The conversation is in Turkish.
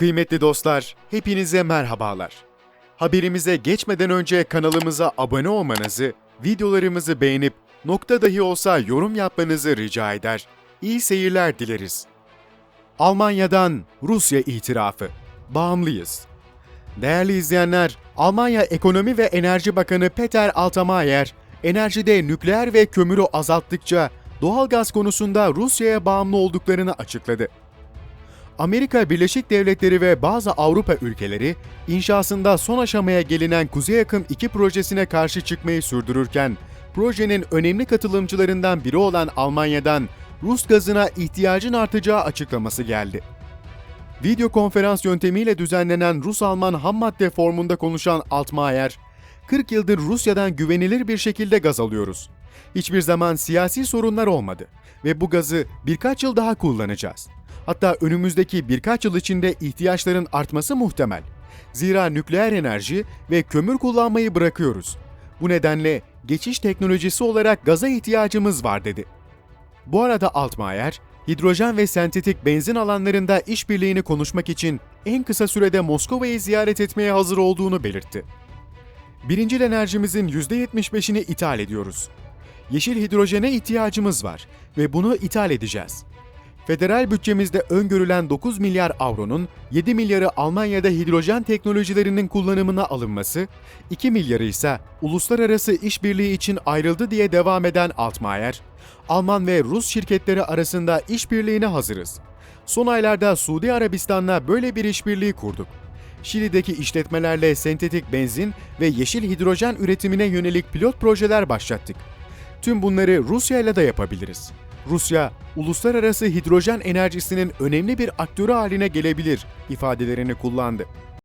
Kıymetli dostlar, hepinize merhabalar. Haberimize geçmeden önce kanalımıza abone olmanızı, videolarımızı beğenip nokta dahi olsa yorum yapmanızı rica eder. İyi seyirler dileriz. Almanya'dan Rusya itirafı. Bağımlıyız. Değerli izleyenler, Almanya Ekonomi ve Enerji Bakanı Peter Altmaier, enerjide nükleer ve kömürü azalttıkça doğalgaz konusunda Rusya'ya bağımlı olduklarını açıkladı. Amerika Birleşik Devletleri ve bazı Avrupa ülkeleri inşasında son aşamaya gelinen Kuzey Akım 2 projesine karşı çıkmayı sürdürürken, projenin önemli katılımcılarından biri olan Almanya'dan Rus gazına ihtiyacın artacağı açıklaması geldi. Video konferans yöntemiyle düzenlenen Rus-Alman ham madde formunda konuşan Altmaier, 40 yıldır Rusya'dan güvenilir bir şekilde gaz alıyoruz. Hiçbir zaman siyasi sorunlar olmadı ve bu gazı birkaç yıl daha kullanacağız. Hatta önümüzdeki birkaç yıl içinde ihtiyaçların artması muhtemel. Zira nükleer enerji ve kömür kullanmayı bırakıyoruz. Bu nedenle geçiş teknolojisi olarak gaza ihtiyacımız var dedi. Bu arada Altmaier, hidrojen ve sentetik benzin alanlarında işbirliğini konuşmak için en kısa sürede Moskova'yı ziyaret etmeye hazır olduğunu belirtti. Birincil enerjimizin %75'ini ithal ediyoruz. Yeşil hidrojene ihtiyacımız var ve bunu ithal edeceğiz. Federal bütçemizde öngörülen 9 milyar avronun 7 milyarı Almanya'da hidrojen teknolojilerinin kullanımına alınması, 2 milyarı ise uluslararası işbirliği için ayrıldı diye devam eden Altmaier, Alman ve Rus şirketleri arasında işbirliğine hazırız. Son aylarda Suudi Arabistan'la böyle bir işbirliği kurduk. Şili'deki işletmelerle sentetik benzin ve yeşil hidrojen üretimine yönelik pilot projeler başlattık. Tüm bunları Rusya ile de yapabiliriz. Rusya, uluslararası hidrojen enerjisinin önemli bir aktörü haline gelebilir ifadelerini kullandı.